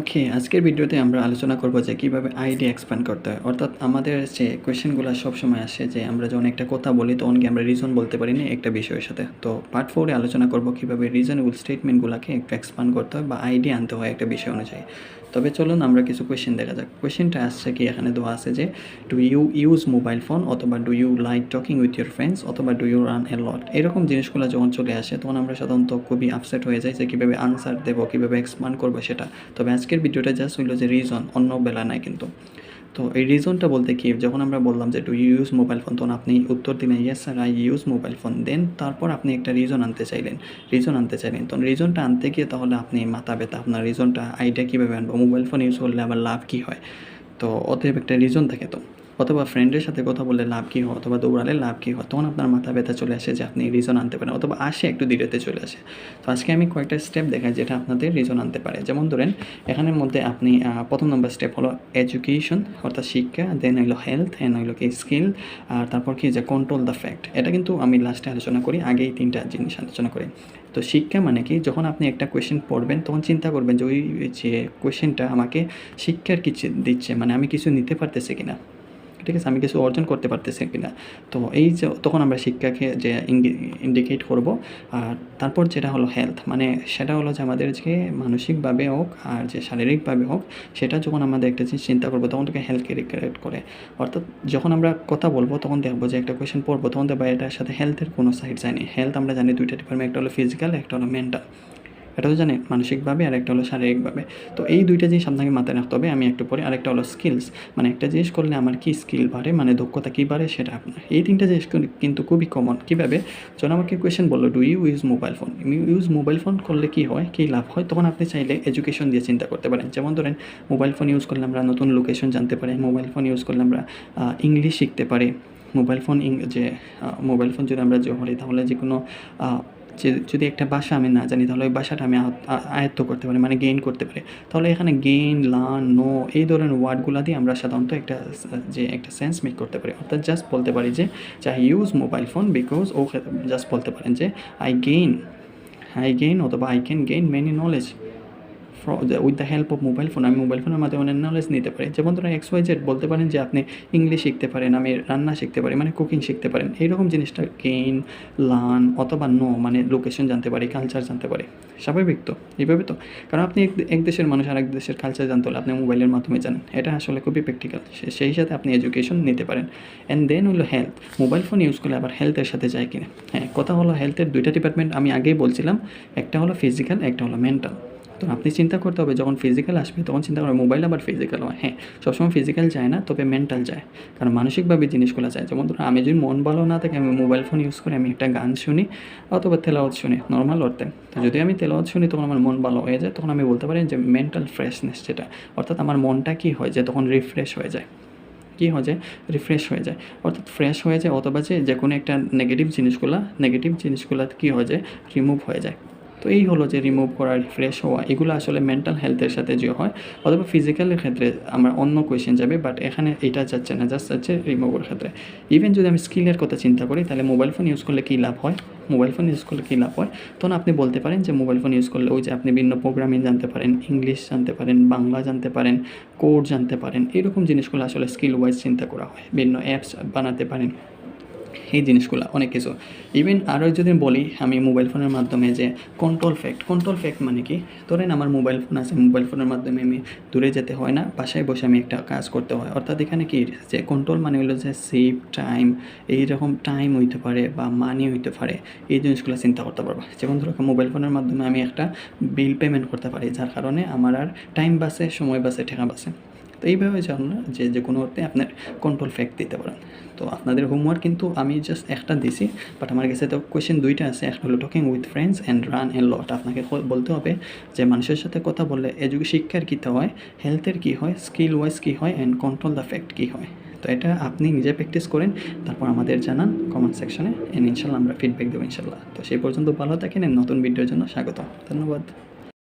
ওকে আজকের ভিডিওতে আমরা আলোচনা করব যে কীভাবে আইডি এক্সপ্যান্ড করতে হয়। অর্থাৎ আমাদের যে কোয়েশ্চেনগুলো সবসময় আসে যে আমরা যখন একটা কথা বলি তখন কি আমরা রিজন বলতে পারি না একটা বিষয়ের সাথে। তো পার্ট ফোরে আলোচনা করব কীভাবে রিজনেবল স্টেটমেন্টগুলোকে একটু এক্সপ্যান্ড করতে হয় বা আইডি আনতে হয় একটা বিষয় অনুযায়ী। তবে চলুন আমরা কিছু কোয়েশ্চেন দেখা যাক। কোয়েশ্চেনটা আসছে কি? এখানে দেওয়া আছে যে do you use mobile phone অথবা do you like talking with your friends অথবা do you run a lot এরকম জিনিসগুলো যখন চলে আসে, তখন আমরা সাধারণত খুবই আপসেট হয়ে যাই যে কীভাবে আনসার দেবো, কীভাবে এক্সপ্যান্ড করব সেটা। তবে আজকের ভিডিওটা জাস্ট হইল যে রিজন অন্য বেলা নাই কিন্তু। তো এই রিজনটা বলতে কি, যখন আমরা বললাম যে টু ইউজ মোবাইল ফোন তখন আপনি উত্তর দিলেন yes sir I use mobile phone then তারপর আপনি একটা রিজন আনতে চাইলেন। রিজন আনতে চাইলেন। তখন রিজনটা আনতে গিয়ে তাহলে আপনি মাথা ব্যথা, আপনার রিজনটা আইডিয়া কীভাবে আনব? মোবাইল ফোন ইউজ করলে আবার লাভ কী হয়? তো অতএব একটা রিজন থাকে তো। অথবা ফ্রেন্ডের সাথে কথা বললে লাভ কী হয়, অথবা দৌড়ালে লাভ কী হয়, তখন আপনার মাথা ব্যথা চলে আসে যে আপনি রিজন আনতে পারেন, অথবা আসে একটু ধীরেতে চলে আসে। তো আজকে আমি কয়েকটা স্টেপ দেখাই যেটা আপনাদের রিজন আনতে পারে। যেমন ধরেন, এখানের মধ্যে আপনি প্রথম নম্বর স্টেপ হলো এডুকেশন অর্থাৎ শিক্ষা দেন হইল হেলথ দেন হইল কি স্কিল আর তারপর কি যে কন্ট্রোল দ্য ফ্যাক্ট এটা কিন্তু আমি লাস্টে আলোচনা করি, আগেই তিনটা জিনিস আলোচনা করি। তো শিক্ষা মানে কি? যখন আপনি একটা কোয়েশ্চেন পড়বেন, তখন চিন্তা করবেন যে ওই যে কোয়েশ্চেনটা আমাকে শিক্ষার কিছু দিচ্ছে? মানে আমি কিছু নিতে পারতেছি কিনা? ঠিক আছে আমি কিছু অর্জন করতে পারতেছি কিনা। তো এই যে তখন আমরা শিক্ষাকে যে ইন্ডিকেট করব, আর তারপর যেটা হলো হেলথ মানে সেটা হলো যে আমাদের যে মানসিকভাবে হোক আর যে শারীরিকভাবে হোক, সেটা যখন আমাদের একটা জিনিস চিন্তা করব, তখন থেকে হেলথকে রিক্রিয়েট করে। অর্থাৎ যখন আমরা কথা বলব, তখন দেখব যে একটা কোয়েশ্চেন পড়ব, তখন দেখব এটার সাথে হেলথের কোনো সাইড যায়নি হেলথ আমরা জানি দুইটা ডিপার্টমেন্ট একটা হলো ফিজিক্যাল একটা হলো মেন্টাল এটা তো জানেন মানসিকভাবে আর একটা হলো শারীরিকভাবে। তো এই দুইটা জিনিস আপনাকে মাথায় রাখতে হবে। আমি একটু পরে আরেকটা হলো স্কিলস মানে একটা জিনিস করলে আমার কী স্কিল বাড়ে? মানে দক্ষতা কী বাড়ে? সেটা আপনার। এই তিনটা জিনিস কিন্তু- খুবই কমন কীভাবে? যখন আমাকে কোয়েশ্চেন বলল do you use mobile phone use mobile phone করলে কী হয়? কী লাভ হয়? তখন আপনি চাইলে এডুকেশন দিয়ে চিন্তা করতে পারেন। যেমন ধরেন মোবাইল ফোন ইউজ করলে আমরা নতুন লোকেশন জানতে পারি। মোবাইল ফোন ইউজ করলে আমরা ইংলিশ শিখতে পারি। মোবাইল ফোন ইং- যে মোবাইল ফোন যদি আমরা করি, তাহলে যে কোনো যদি একটা বাসা আমি না জানি, তাহলে ওই বাসাটা আমি আয়ত- আয়ত্ত করতে পারি মানে গেইন করতে পারি। তাহলে এখানে গেইন লার্ন নো এই ধরনের ওয়ার্ডগুলো দিয়ে আমরা সাধারণত একটা, যে একটা সেন্স মেক করতে পারি। অর্থাৎ জাস্ট বলতে পারি যে চাই ইউজ মোবাইল ফোন বিকজ ও জাস্ট বলতে পারেন যে আই গেইন আই গেইন অথবা I can gain many knowledge with the help of mobile phone আমি মোবাইল ফোনের মাধ্যমে অনেক নলেজ নিতে পারি। যেমন ধরুন এক্স ওয়াই জেড বলতে পারেন যে আপনি ইংলিশ শিখতে পারেন, আমি রান্না শিখতে পারি মানে কুকিং শিখতে পারেন। এইরকম জিনিসটা গেইন লান অথবা নো মানে লোকেশন জানতে পারি কালচার জানতে পারি। স্বাভাবিক তো, এইভাবে তো। কারণ আপনি এক দেশের মানুষ আর এক দেশের কালচার জানতে হলে আপনি মোবাইলের মাধ্যমে জানেন। এটা আসলে খুবই প্র্যাকটিক্যাল সেই সাথে আপনি এডুকেশন নিতে পারেন। অ্যান্ড দেন হলো হেলথ মোবাইল ফোন ইউজ করলে আবার হেলথের সাথে যায় কিনা? হ্যাঁ কথা হলো হেলথের দুইটা ডিপার্টমেন্ট আমি আগেই বলছিলাম। একটা হলো ফিজিক্যাল একটা হলো মেন্টাল তো আপনি চিন্তা করতে হবে, যখন ফিজিক্যাল আসবে, তখন চিন্তা করবে মোবাইল আবার ফিজিক্যাল হয় হ্যাঁ সবসময় ফিজিক্যাল যায় না, তবে মেন্টাল যায়। কারণ মানসিকভাবে জিনিসগুলো যায়। যেমন ধরুন, আমি যদি মন ভালো না থাকে, আমি মোবাইল ফোন ইউজ করে, আমি একটা গান শুনি অথবা তেলাওয়াত শুনি নর্মাল অর্থে। তো যদি আমি তেলাওয়াত শুনি, তখন আমার মন ভালো হয়ে যায়, তখন আমি বলতে পারি যে মেন্টাল ফ্রেশনেস যেটা, অর্থাৎ আমার মনটা কী হয় যে তখন রিফ্রেশ হয়ে যায়। কী হয়ে যায় রিফ্রেশ হয়ে যায়। অর্থাৎ ফ্রেশ হয়ে যায় অথবা যে যে কোনো একটা নেগেটিভ জিনিসগুলো নেগেটিভ জিনিসগুলো কী হয়ে যায় রিমুভ হয়ে যায়। তো এই হলো যে রিমুভ করা রিফ্রেশ হওয়া, এগুলো আসলে মেন্টাল হেলথের সাথে যে হয়, অথবা ফিজিক্যালের ক্ষেত্রে আমার অন্য কোয়েশ্চেন যাবে বাট এখানে এটা যাচ্ছে না জাস্ট যাচ্ছে রিমুভের ক্ষেত্রে। ইভেন যদি আমি স্কিলের কথা চিন্তা করি, তাহলে মোবাইল ফোন ইউজ করলে কী লাভ হয়? মোবাইল ফোন ইউজ করলে কী লাভ হয়? তখন আপনি বলতে পারেন যে মোবাইল ফোন ইউজ করলে ওই যে আপনি বিভিন্ন প্রোগ্রামিং জানতে পারেন ইংলিশ জানতে পারেন, বাংলা জানতে পারেন কোড জানতে পারেন, এরকম জিনিসগুলো আসলে স্কিল ওয়াইজ চিন্তা করা হয়, বিভিন্ন অ্যাপস বানাতে পারেন। এই জিনিসগুলো, অনেক কিছু। ইভেন আরও যদি বলি, আমি মোবাইল ফোনের মাধ্যমে যে কন্ট্রোল ফ্যাক্ট কন্ট্রোল ফ্যাক্ট মানে কি? ধরেন আমার মোবাইল ফোন আছে মোবাইল ফোনের মাধ্যমে আমি দূরে যেতে হয় না, বাসায় বসে আমি একটা কাজ করতে হয়। অর্থাৎ এখানে কি? যে কন্ট্রোল মানে হলো যে সেভ টাইম এইরকম টাইম হইতে পারে বা মানি হইতে পারে, এই জিনিসগুলো চিন্তা করতে পারব। যেমন ধরো মোবাইল ফোনের মাধ্যমে আমি একটা বিল পেমেন্ট করতে পারি, যার কারণে আমার আর টাইম বাসে সময় বাসে ঠেকা বাসে তো এইভাবে যে আপনারা যে যে কোনো অর্থে আপনার কন্ট্রোল ফ্যাক্ট দিতে পারেন। তো আপনাদের হোমওয়ার্ক কিন্তু আমি জাস্ট একটা দিছি বাট আমার কাছে তো কোয়েশ্চেন দুইটা আছে। একটা হলো talking with friends and run a lot আপনাকে বলতে হবে যে মানুষের সাথে কথা বললে এজুকে শিক্ষার কী হয় হেলথের কী হয় স্কিল ওয়াইজ কী হয় অ্যান্ড কন্ট্রোল দ্য ফ্যাক্ট কী হয়। তো এটা আপনি নিজে প্র্যাকটিস করেন, তারপর আমাদের জানান কমেন্ট সেকশনে এন্ড ইনশাল্লাহ আমরা ফিডব্যাক দেবো ইনশাল্লাহ। তো সেই পর্যন্ত ভালো থাকেন নতুন ভিডিওর জন্য স্বাগত ধন্যবাদ।